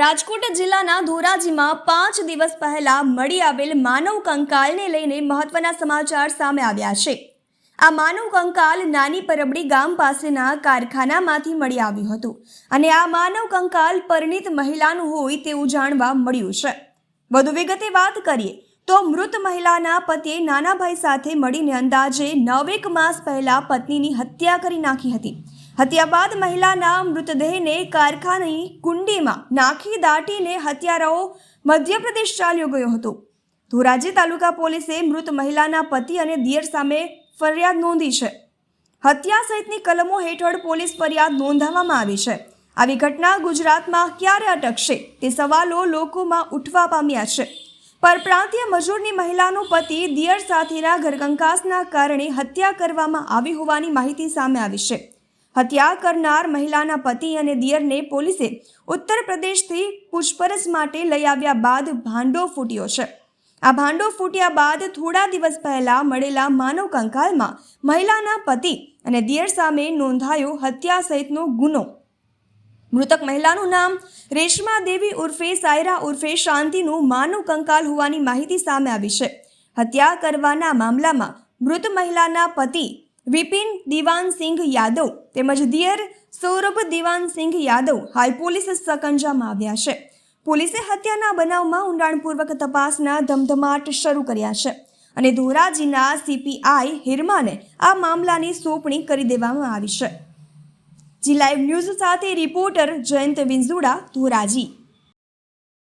રાજકોટ જિલ્લાના ધોરાજીમાં પાંચ દિવસ પહેલા મળી આવેલ માનવ કંકાલને લઈને મહત્વના સમાચાર સામે આવ્યા છે. આ માનવ કંકાલ નાની પરબડી ગામ પાસેના કારખાનામાંથી મળી આવ્યું હતું અને આ માનવ કંકાલ પરિણીત મહિલાનું હોય તેવું જાણવા મળ્યું છે. વધુ વિગતે વાત કરીએ તો મૃત મહિલાના પતિએ નાના ભાઈ સાથે મળીને અંદાજે નવેક માસ પહેલા પત્નીની હત્યા કરી નાખી હતી. હત્યા બાદ મહિલાના મૃતદેહને કારખાની કુંડીમાં નાખી દાટીને હત્યારાઓ મધ્યપ્રદેશ ચાલ્યો ગયો હતો. ધોરાજી તાલુકા પોલીસે મૃત મહિલાના પતિ અને દિયર સામે ફરિયાદ નોંધી છે. હત્યા સહિતની કલમો હેઠળ પોલીસ ફરિયાદ નોંધાવવામાં આવી છે. આવી ઘટના ગુજરાતમાં ક્યારે અટકશે તે સવાલો લોકોમાં ઉઠવા પામ્યા છે. પરપ્રાંતીય મજૂરની મહિલાનો પતિ દિયર સાથેના ઘરકંકાસના કારણે હત્યા કરવામાં આવી હોવાની માહિતી સામે આવી છે. હત્યા કરનાર મહિલાના પતિ અને દિયરને પોલીસે ઉત્તર પ્રદેશથી પૂછપરછ માટે લઈ આવ્યા બાદ ભાંડો ફૂટ્યો છે. આ ભાંડો ફૂટ્યા બાદ થોડા દિવસ પહેલા મળેલા માનવ કંકાલમાં મહિલાના પતિ અને દિયર સામે નોંધાયો હત્યા સહિતનો ગુનો. મૃતક મહિલાનું નામ રેશમા દેવી ઉર્ફે સાયરા ઉર્ફે શાંતિનું માનવ કંકાલ હોવાની માહિતી સામે આવી છે. હત્યા કરવાના મામલામાં મૃત મહિલાના પતિ વિપિન દિવાનસિંહ યાદવ તેમજ દિયર સૌરભ દિવાનસિંહ યાદવ હાલ પોલીસ સકંજામાં આવ્યા છે. પોલીસે હત્યાના બનાવમાં ઊંડાણપૂર્વક તપાસના ધમધમાટ શરૂ કર્યા છે અને ધોરાજીના સીપીઆઈ હિરમાને આ મામલાની સોંપણી કરી દેવામાં આવી છે. જી લાઈવ ન્યૂઝ સાથે રિપોર્ટર જયંત વિંઝુડા, ધોરાજી.